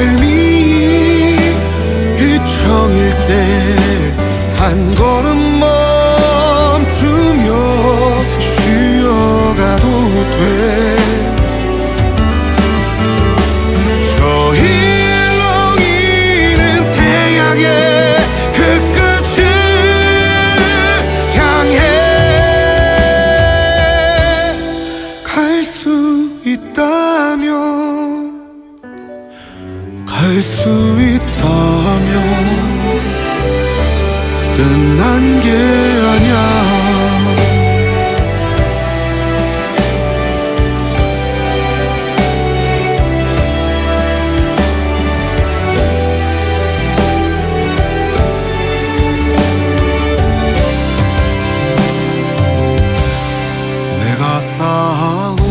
삶이 휘청일 때 한 걸음 멈추며 쉬어가도 돼. 저 일렁이는 태양의 그 끝을 향해 갈 수 있다면 할 수 있다면 끝난 게 아냐 내가 쌓아온